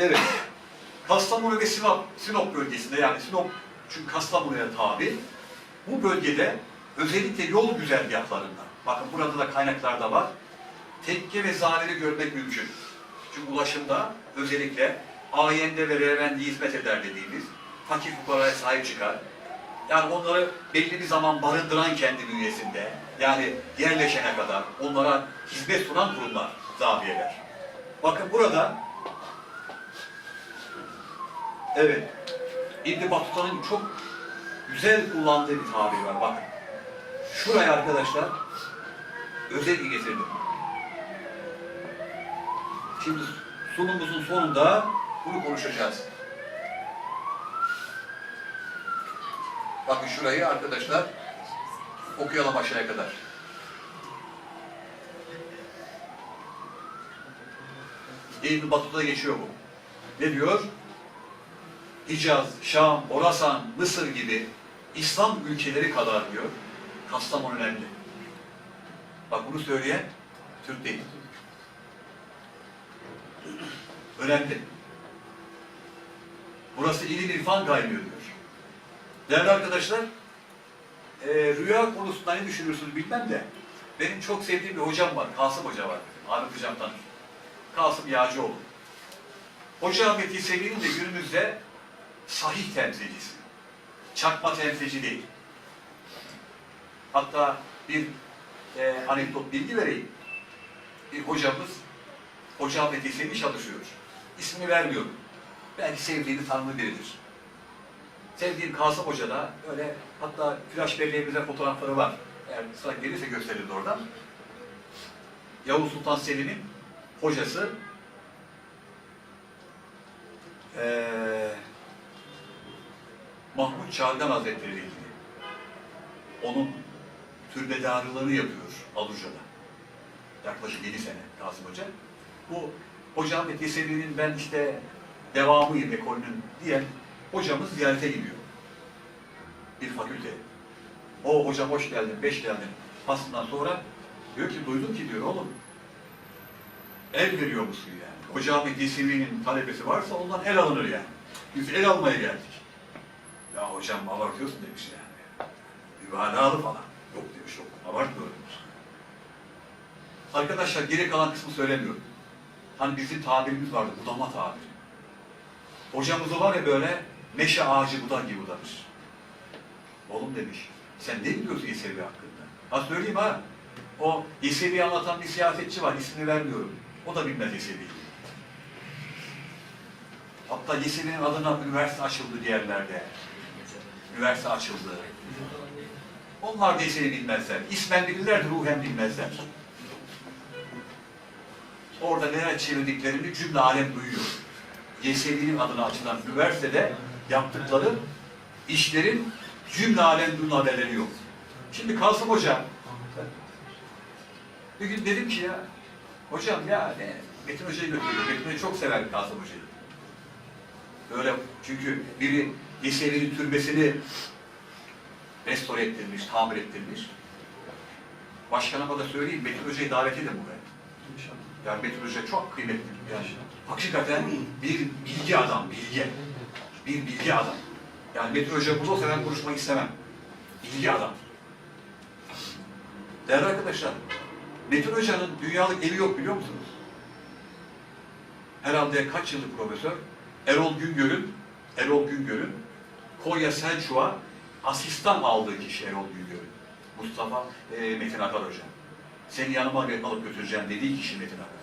Evet. Kastamonu ve Sinop, Sinop bölgesinde yani Sinop çünkü Kastamonu'ya tabi. Bu bölgede özellikle yol güzergahlarında, bakın burada da kaynaklarda var, tekke ve zaleri görmek mümkün. Çünkü ulaşımda özellikle ayende ve revendi hizmet eder dediğimiz fakir fukaraya sahip çıkar. Yani onları belli bir zaman barındıran kendi bünyesinde, yani yerleşene kadar onlara hizmet sunan kurumlar, zaviyeler. Bakın burada, evet, İbn Battuta'nın çok güzel kullandığı bir tabir var, bakın. Şuraya arkadaşlar, özellikle getirdim. Şimdi sunumumuzun sonunda bunu konuşacağız. Bakın şurayı arkadaşlar okuyalım aşağıya kadar. İbn Battu'da geçiyor bu. Ne diyor? Hicaz, Şam, Orasan, Mısır gibi İslam ülkeleri kadar diyor. Kastamonu önemli. Bak bunu söyleyen Türk değil. Önemli. Burası ilim irfan kaynıyor diyor. Değerli arkadaşlar, e, rüya konusunda ne düşünürsünüz bilmem de benim çok sevdiğim bir hocam var, Kasım Hoca var. Ahmet Hocam tanır. Kasım Yağcıoğlu. Hoca Ahmet Yesevi'nin de günümüzde sahih temsilcisi. Çakma temsilci değil. Hatta bir e, anekdot bilgi vereyim. Bir hocamız, Hoca Ahmet Yesevi çalışıyor. İsmini vermiyorum. Belki sevdiğini tanrı biridir. Sevdiğim Kasım Hoca da öyle hatta flash belleğimizde fotoğrafları var. Eğer sıra gelirse gösterir oradan. Yavuz Sultan Selim'in hocası eee Mahmut Çağrı'dan Hazretleri ilgili. Onun türbedarlığını yapıyor Aluca'da. Yaklaşık 7 sene Kasım Hoca. Bu Hoca Ahmet Yesevi'nin ben işte devamıyım ekolünün diyen hocamız ziyarete gidiyor. Bir fakülte. O hocam hoş geldin, beş geldin. Faslından sonra diyor ki duydum ki diyor oğlum el veriyor musun yani? Hoca Ahmet talebesi varsa ondan el alınır yani. Biz el almaya geldik. Hocam abartıyorsun demiş yani. Mübalağalı falan. Yok demiş yok. Abartmıyorum. Arkadaşlar geri kalan kısmı söylemiyorum. Hani bizim tabirimiz vardı, budama tabiri. Hocamız var ya böyle meşe ağacı budar gibi budamış. Oğlum demiş, sen ne biliyorsun Yesevi hakkında? Ha söyleyeyim ha, o Yesevi'yi anlatan bir siyasetçi var, ismini vermiyorum. O da bilmez Yesevi'yi. Hatta Yesevi'nin adına üniversite açıldı diğerlerde. Üniversite açıldı. Onlar Yesevi'yi bilmezler. İsmen bilirler ruhen bilmezler. Orada neler çevirdiklerini cümle alem duyuyor. Yesevi'nin adına açılan üniversitede yaptıkları işlerin cümle alem bunun haberleri. Şimdi Kasım Hoca bir gün dedim ki ya hocam ya ne Metin Hoca'yı götürdüm. Metin Hoca'yı çok sever Kasım Hoca'yı. Öyle çünkü biri Yesevi'nin türbesini restore ettirmiş, tamir ettirmiş. Başkanıma da söyleyeyim, Metin Hoca'yı davet edin buraya. Yani Metin Hoca çok kıymetli. Yani hakikaten bir bilgi adam, bilgi. Bir bilgi adam. Yani Metin Hoca burada olsa ben konuşmak istemem. Bilgi adam. Değerli arkadaşlar, Metin Hoca'nın dünyalık evi yok biliyor musunuz? Herhalde kaç yıllık profesör? Erol Güngör'ün Erol Güngör'ün Konya Selçuk'a asistan aldığı kişi Erol Güngör'ün. Mustafa e, Metin Akar Hoca. Seni yanıma alıp götüreceğim dediği kişi Metin Akar.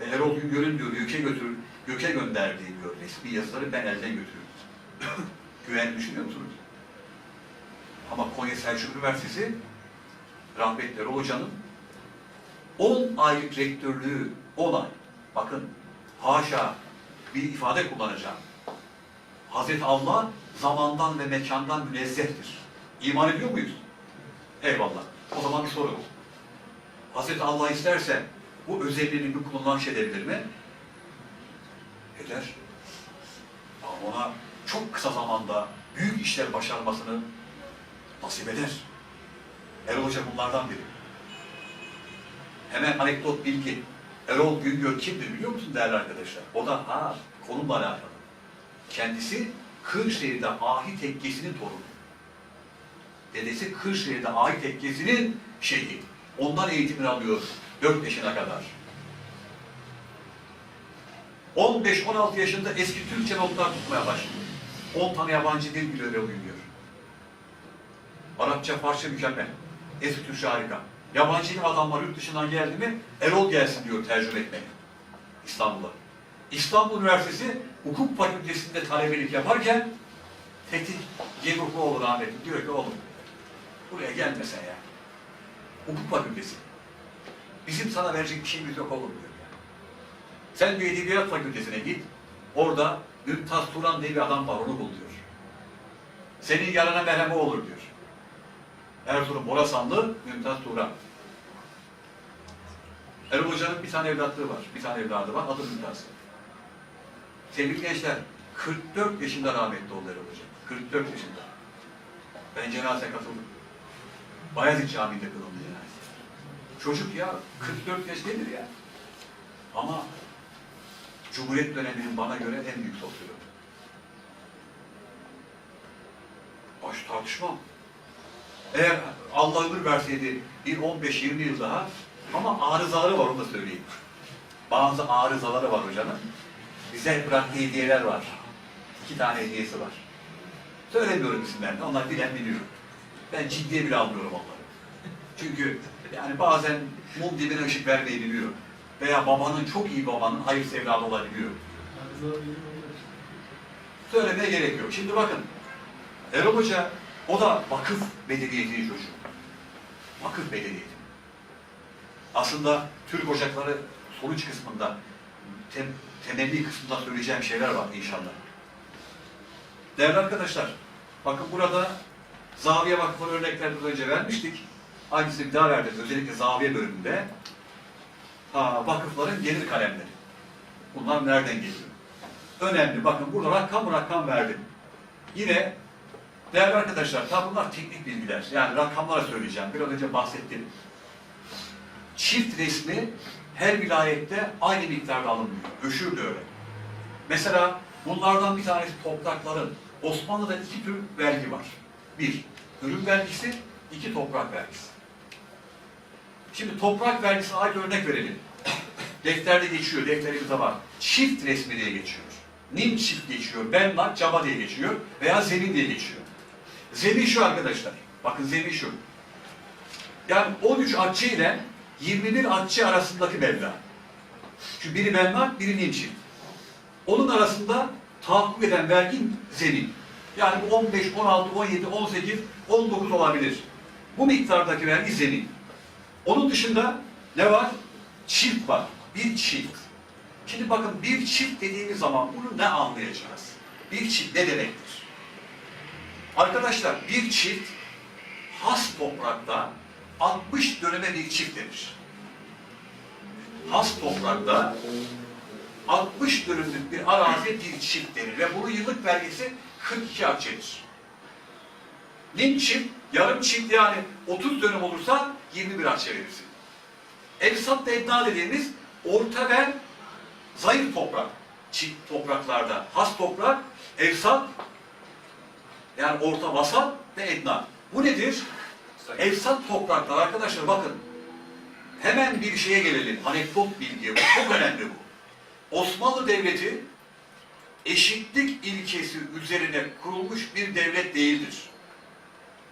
Ve Erol Güngör'ün diyor göke götür, göke gönderdiği diyor resmi yazıları ben elden götürüyorum. Güven düşünüyor musunuz? Ama Konya Selçuk Üniversitesi rahmetli Erol Hoca'nın 10 aylık rektörlüğü 10 ay. Bakın haşa bir ifade kullanacağım. Hazreti Allah zamandan ve mekandan münezzehtir. İman ediyor muyuz? Eyvallah. O zaman bir soru. Hazreti Allah isterse bu özelliğini bir kulundan şey edebilir mi? Eder. Ama ona çok kısa zamanda büyük işler başarmasını nasip eder. Erol Hoca bunlardan biri. Hemen anekdot bilgi. Erol Güngör kimdir biliyor musun değerli arkadaşlar? O da ha konumla alakalı. Kendisi Kırşehir'de Ahi Tekkesi'nin torunu. Dedesi Kırşehir'de Ahi Tekkesi'nin şeyhi. Ondan eğitimini alıyor 4 yaşına kadar. 15-16 yaşında eski Türkçe notlar tutmaya başlıyor. 10 tane yabancı dil Erol Güngör. Arapça, Farsça mükemmel. Eski Türkçe harika. Yabancı adamlar yurt dışından geldi mi Erol gelsin diyor tercüme etmeye. İstanbul'a. İstanbul Üniversitesi Hukuk Fakültesi'nde talebelik yaparken Fethi Cebrukoğlu rahmetli diyor ki oğlum buraya gelmesen ya. Hukuk Fakültesi. Bizim sana verecek bir şeyimiz yok oğlum diyor. ya. Sen bir Edebiyat Fakültesine git. Orada Mümtaz Turan diye bir adam var onu bul diyor. Senin yarana merhemi olur diyor. Erzurum Borasanlı Mümtaz Turan. Erol Hoca'nın bir tane evlatlığı var. Bir tane evladı var. Adı Mümtaz. Sevgili gençler, 44 yaşında rahmetli oldu Erol Hoca. 44 yaşında. Ben cenazeye katıldım. Bayezid Camii'nde kılındı cenaze. Çocuk ya, 44 yaş nedir ya? Ama Cumhuriyet döneminin bana göre en büyük sosyologu. Baş tartışmam. Eğer Allah ömür verseydi bir 15-20 yıl daha ama arızaları var onu da söyleyeyim. Bazı arızaları var hocanın. Bize bıraktığı hediyeler var. İki tane hediyesi var. Söylemiyorum isimlerini. Onlar bilen biliyor. Ben ciddiye bile almıyorum onları. Çünkü yani bazen mum dibine ışık vermeyi biliyor. Veya babanın çok iyi babanın hayır evladı olabiliyor. Söylemeye gerek yok. Şimdi bakın. Erol Hoca o da vakıf medeniyetinin çocuğu. Vakıf medeniyeti. Aslında Türk Ocakları sonuç kısmında tem, temelli kısmında söyleyeceğim şeyler var inşallah. Değerli arkadaşlar, bakın burada Zaviye Vakfı'nın örneklerini önce vermiştik. Aynısını bir daha verdik. Özellikle Zaviye bölümünde. Ha, vakıfların gelir kalemleri. Bunlar nereden geliyor? Önemli. Bakın burada rakam rakam verdim. Yine değerli arkadaşlar, tabi bunlar teknik bilgiler. Yani rakamlara söyleyeceğim. Biraz önce bahsettim. Çift resmi her vilayette aynı miktarda alınmıyor. Öşür de öyle. Mesela bunlardan bir tanesi toprakların. Osmanlı'da iki tür vergi var. Bir, ürün vergisi, iki toprak vergisi. Şimdi toprak vergisine ait örnek verelim. Defterde geçiyor, defterimizde var. Çift resmi diye geçiyor. Nim çift geçiyor, benla, caba diye geçiyor veya zemin diye geçiyor. Zemin şu arkadaşlar. Bakın zemin şu. Yani 13 atçı ile 21 atçı arasındaki meblağ. Çünkü biri benla, biri nim çift. Onun arasında tahakkuk eden vergi zemin. Yani bu 15, 16, 17, 18, 19 olabilir. Bu miktardaki vergi zemin. Onun dışında ne var? Çift var. Bir çift. Şimdi bakın bir çift dediğimiz zaman bunu ne anlayacağız? Bir çift ne demektir? Arkadaşlar bir çift has toprakta 60 döneme bir çift denir. Has toprakta 60 dönümlük bir arazi bir çift denir ve bunun yıllık vergisi 42 akçedir. Nim çift, yarım çift yani 30 dönüm olursa 21 akçe verirsin. Evsat edna dediğimiz orta ve zayıf toprak. Çift topraklarda has toprak, evsat yani orta vasat ve edna. Bu nedir? Evsat topraklar arkadaşlar bakın. Hemen bir şeye gelelim. Anekdot bilgi. Bu çok önemli bu. Osmanlı Devleti eşitlik ilkesi üzerine kurulmuş bir devlet değildir.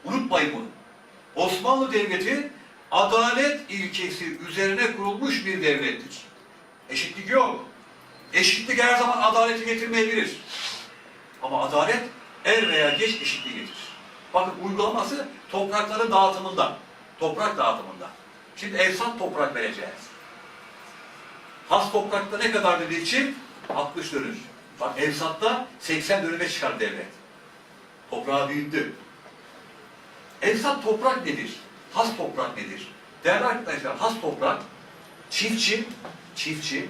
Unutmayın bunu. Osmanlı Devleti adalet ilkesi üzerine kurulmuş bir devlettir. Eşitlik yok. Eşitlik her zaman adaleti getirmeyebilir. Ama adalet er veya geç eşitliği getirir. Bakın uygulaması toprakların dağıtımında. Toprak dağıtımında. Şimdi evsat toprak vereceğiz. Has toprakta ne kadar dediği için 60 dönüm. Bak evsatta 80 dönüme çıkar devlet. Toprağı büyüttü. Evsat toprak nedir? Has toprak nedir? Değerli arkadaşlar has toprak çiftçi, çiftçi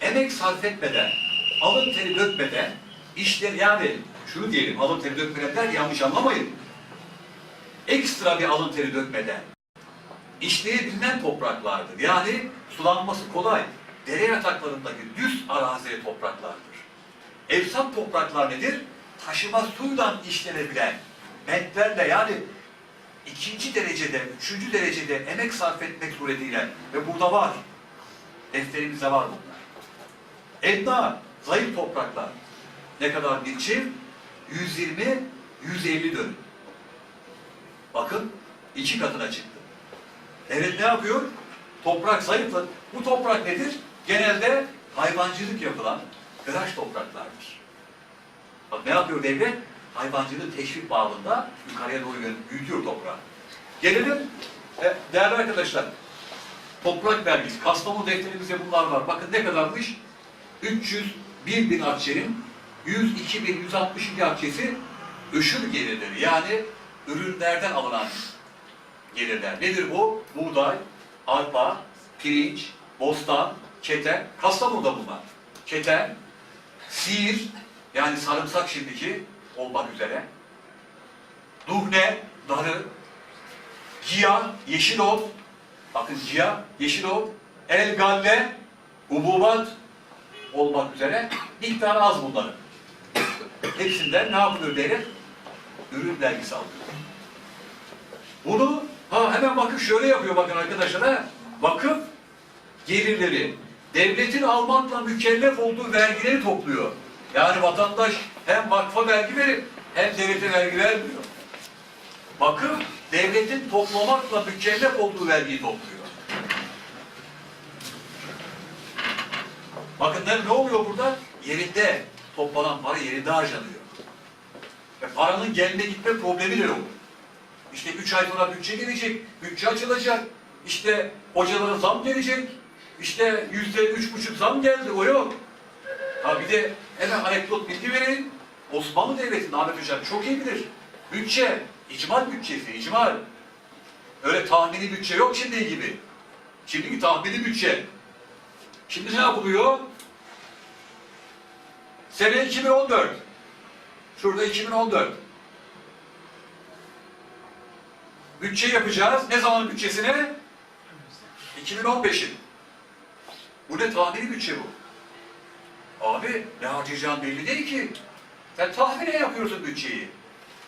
emek sarf etmeden, alın teri dökmeden işler yani şunu diyelim alın teri dökmeden der yanlış anlamayın. Ekstra bir alın teri dökmeden işleyebilen topraklardır. Yani sulanması kolay. dere yataklarındaki düz arazi topraklardır. Evsat topraklar nedir? Taşıma suyla işlenebilen, bentlerle yani ikinci derecede, üçüncü derecede emek sarf etmek suretiyle ve burada var. Defterimizde var bunlar. Edna, zayıf topraklar. Ne kadar bir çift? 120, 150 dönüm. Bakın iki katına çıktı. Devlet ne yapıyor? Toprak zayıfla. Bu toprak nedir? Genelde hayvancılık yapılan graş topraklardır. Bak ne yapıyor devlet? Hayvancılığı teşvik bağında yukarıya doğru büyütüyor toprağı. Gelelim e, değerli arkadaşlar. Toprak vergisi. Kastamonu defterimizde bunlar var. Bakın ne kadarmış? 301 bin akçenin 102 bin 162 akçesi öşür gelirleri. Yani ürünlerden alınan gelirler. Nedir bu? Buğday, arpa, pirinç, bostan, keten. Kastamonu'da bunlar. Keten, sihir, yani sarımsak şimdiki olmak üzere. Duhne, darı, giya, yeşil ot, bakın giya, yeşil ot, el galle, hububat olmak üzere miktarı az bunların. Hepsinden ne yapılıyor devlet? Ürün vergisi alıyor. Bunu ha hemen bakın şöyle yapıyor bakın arkadaşlar ha. Vakıf gelirleri devletin almakla mükellef olduğu vergileri topluyor. Yani vatandaş hem vakfa vergi verip hem devlete vergi vermiyor. Vakıf devletin toplamakla mükellef olduğu vergiyi topluyor. Bakın ne oluyor burada? Yerinde toplanan para yerinde harcanıyor. Paranın gelme gitme problemi de yok. İşte üç ay sonra bütçe gelecek, bütçe açılacak. İşte hocalara zam gelecek. İşte yüzde üç buçuk zam geldi, o yok. Ha bir de hemen anekdot bilgi vereyim. Osmanlı Devleti'nin Ahmet Hocam çok iyi bilir. Bütçe, icmal bütçesi, icmal. Öyle tahmini bütçe yok şimdi gibi. Şimdiki tahmini bütçe. Şimdi ne yapılıyor? Sene 2014. Şurada 2014. Bütçe yapacağız. Ne zaman bütçesine? 2015'in. Bu ne tahmini bütçe bu? Abi ne harcayacağın belli değil ki. Sen tahmine yapıyorsun bütçeyi.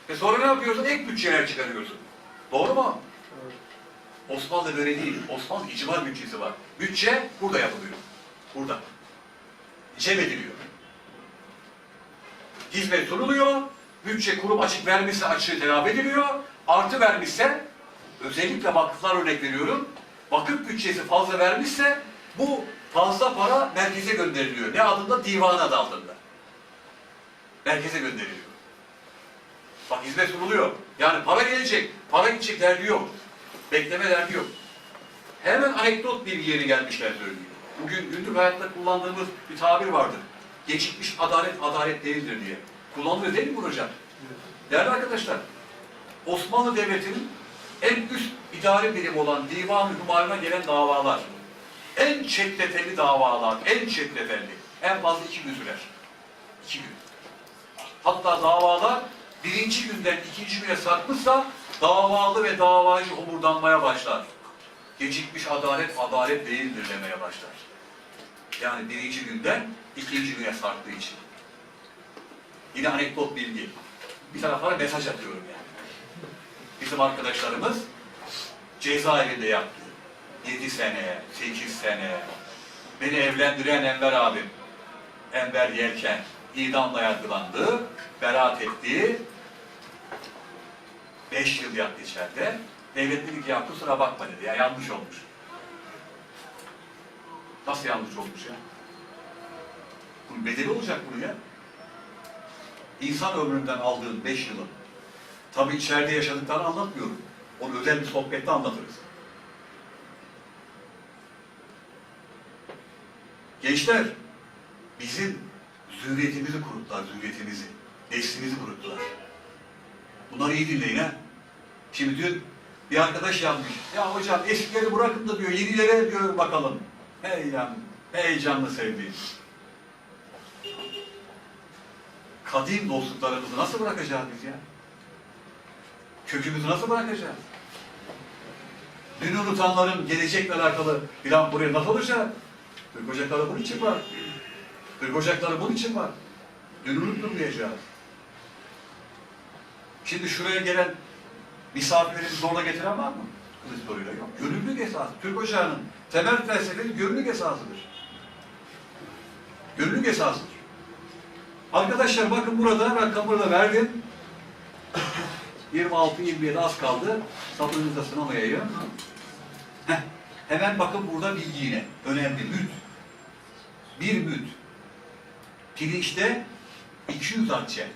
Ve sonra ne yapıyorsun? Ek bütçeler çıkarıyorsun. Doğru mu? Osmanlı böyle değil. Osmanlı icmal bütçesi var. Bütçe burada yapılıyor. Burada. Cem ediliyor. Hizmet sunuluyor. Bütçe kurum açık vermişse açığı telafi ediliyor. Artı vermişse özellikle vakıflar örnek veriyorum. Vakıf bütçesi fazla vermişse bu fazla para merkeze gönderiliyor. Ne adında? Divan adı altında. Merkeze gönderiliyor. Bak hizmet sunuluyor. Yani para gelecek, para gidecek derdi yok. Bekleme derdi yok. Hemen anekdot bir yeri gelmişler söylüyor. Bugün günlük hayatta kullandığımız bir tabir vardır. Gecikmiş adalet adalet değildir diye. Kullanılıyor değil mi bu hocam? Değerli arkadaşlar, Osmanlı Devleti'nin en üst idari birim olan Divan-ı Hümayun'a gelen davalar, en çetrefilli davalar, en çetrefilli, en fazla iki gün sürer. İki gün. Hatta davalar birinci günden ikinci güne sarkmışsa davalı ve davacı homurdanmaya başlar. Gecikmiş adalet adalet değildir demeye başlar. Yani birinci günden ikinci güne sarktığı için. Yine anekdot bilgi. Bir taraflara mesaj atıyorum yani. Bizim arkadaşlarımız cezaevinde yattı. 7 sene, 8 sene. Beni evlendiren Enver abim. Enver Yelken idamla yargılandı. Beraat etti. 5 yıl yattı içeride. Devlet dedi ki ya kusura bakma dedi ya yanlış olmuş. Nasıl yanlış olmuş ya? Bunun bedeli olacak bunu ya. İnsan ömründen aldığın 5 yılın tabi içeride yaşadıklarını anlatmıyorum. Onu özel bir sohbette anlatırız. Gençler, bizim zürriyetimizi kuruttular, zürriyetimizi. Neslimizi kuruttular. Bunları iyi dinleyin ha. Şimdi dün bir arkadaş yazmış. Ya hocam eskileri bırakın da diyor, yenilere diyor bakalım. Hey yan, heyecanlı sevdiğim. Kadim dostluklarımızı nasıl bırakacağız biz ya? Kökümüzü nasıl bırakacağız? Dün unutanların gelecekle alakalı plan buraya nasıl olacak? Türk ocakları bunun için var. Türk ocakları bunun için var. Dönülüp durmayacağız. Şimdi şuraya gelen misafirleri zorla getiren var mı? Kılıçdaroğlu'yla yok. Gönüllülük esası. Türk Ocağı'nın temel felsefesi gönüllülük esasıdır. Gönüllülük esasıdır. Arkadaşlar bakın burada rakamları da verdim. 26-27 az kaldı. Sapınızda sınamayayım. Heh. Hemen bakın burada bilgi yine. Önemli. Müt. Bir müt. Pirinçte 200 akçe.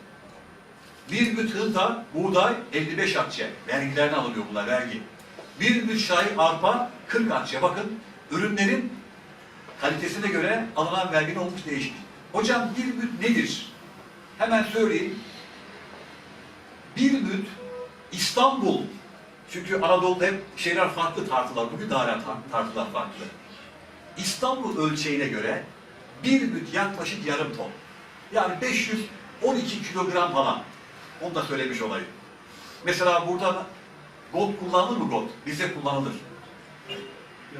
Bir müt hınta, buğday 55 akçe. Vergilerden alınıyor bunlar vergi. Bir müt şahi arpa 40 akçe. Bakın ürünlerin kalitesine göre alınan verginin olmuş değişik. Hocam bir müt nedir? Hemen söyleyeyim. Bir müt İstanbul. Çünkü Anadolu'da hep şeyler farklı tartılar. Bugün de hala tar- tartılar farklı. İstanbul ölçeğine göre bir müt yaklaşık yarım ton. Yani 512 kilogram falan. Onu da söylemiş olayım. Mesela burada got kullanılır mı got? Bize kullanılır.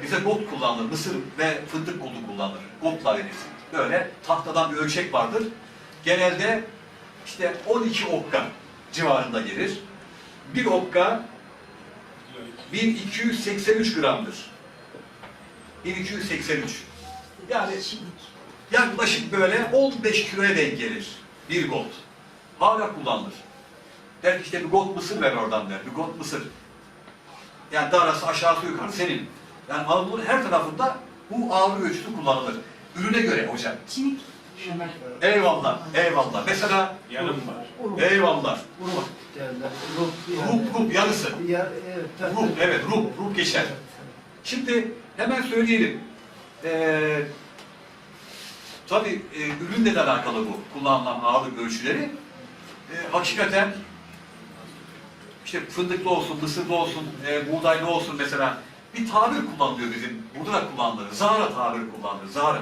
Bize got kullanılır. Mısır ve fındık gotu kullanılır. Gotla verirsin. Böyle tahtadan bir ölçek vardır. Genelde işte 12 okka civarında gelir. Bir okka 1283 gramdır. 1283. Yani yaklaşık böyle 15 kiloya denk gelir bir got. Hala kullanılır. Der ki işte bir got mısır ver oradan der. Bir got mısır. Yani darası aşağısı yukarı senin. Yani Anadolu'nun her tarafında bu ağırlık ölçüsü kullanılır. Ürüne göre hocam. Çinik. Eyvallah, eyvallah. Mesela Yarım var. Eyvallah. Uruk derler. Uruk. Rup, rup yarısı. Ya, evet. Rup, evet rup, rup geçer. Şimdi hemen söyleyelim. Ee, tabii e, ürünle de alakalı bu. Kullanılan ağırlık ölçüleri. E, hakikaten işte fındıklı olsun, mısırlı olsun, e, buğdaylı olsun mesela bir tabir kullanılıyor bizim. Burada da kullanılır. Zahra tabiri kullanılır. Zahra.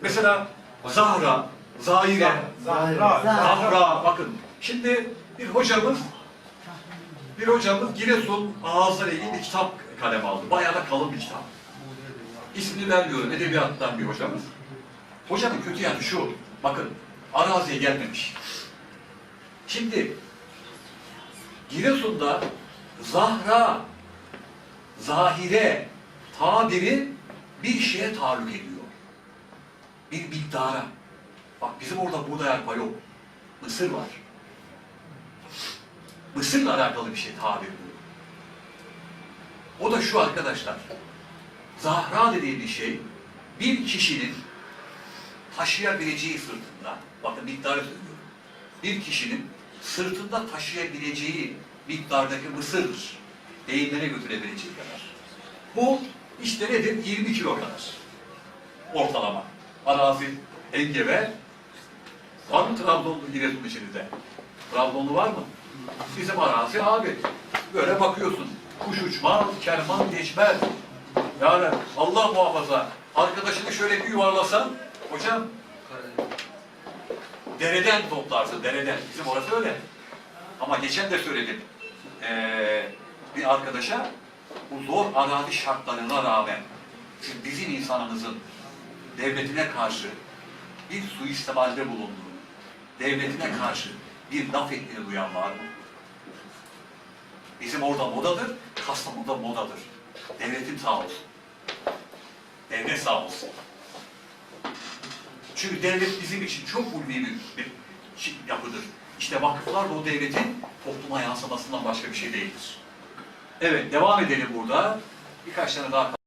Mesela Zahra, Zahire, Zahra. Zahra. Bakın şimdi bir hocamız bir hocamız Giresun ağızlarıyla ilgili bir kitap kalem aldı. Bayağı da kalın bir kitap. İsmini vermiyorum. Edebiyattan bir hocamız. Hocanın kötü yanı şu. Bakın araziye gelmemiş. Şimdi Giresun'da Zahra, Zahire tabiri bir şeye taalluk ediyor. Bir miktara. Bak bizim orada buğday arpa yok. Mısır var. Mısırla alakalı bir şey tabir bu. O da şu arkadaşlar. Zahra dediği bir şey bir kişinin taşıyabileceği sırtında, bakın miktarı söylüyorum. Bir kişinin sırtında taşıyabileceği miktardaki mısırdır. Değirmene götürebileceği kadar. Bu işte nedir? 20 kilo kadar. Ortalama. Arazi engebe. Var mı Trabzonlu Giresun içinizde? Trabzonlu var mı? Bizim arazi abi. Böyle bakıyorsun. Kuş uçmaz, kerman geçmez. Yani Allah muhafaza. Arkadaşını şöyle bir yuvarlasan, hocam dereden toplarsın, dereden. Bizim orası öyle. Ama geçen de söyledim. Ee, bir arkadaşa bu zor arazi şartlarına rağmen şu bizim insanımızın devletine karşı bir suistimalde bulunduğu, devletine karşı bir laf ettiğini duyan var mı? Bizim orada modadır, Kastamonu'da modadır. Devletin sağ olsun. Devlet sağ olsun. Çünkü devlet bizim için çok ulvi bir, bir şey- yapıdır. İşte vakıflar da o devletin topluma yansımasından başka bir şey değildir. Evet, devam edelim burada. Birkaç tane daha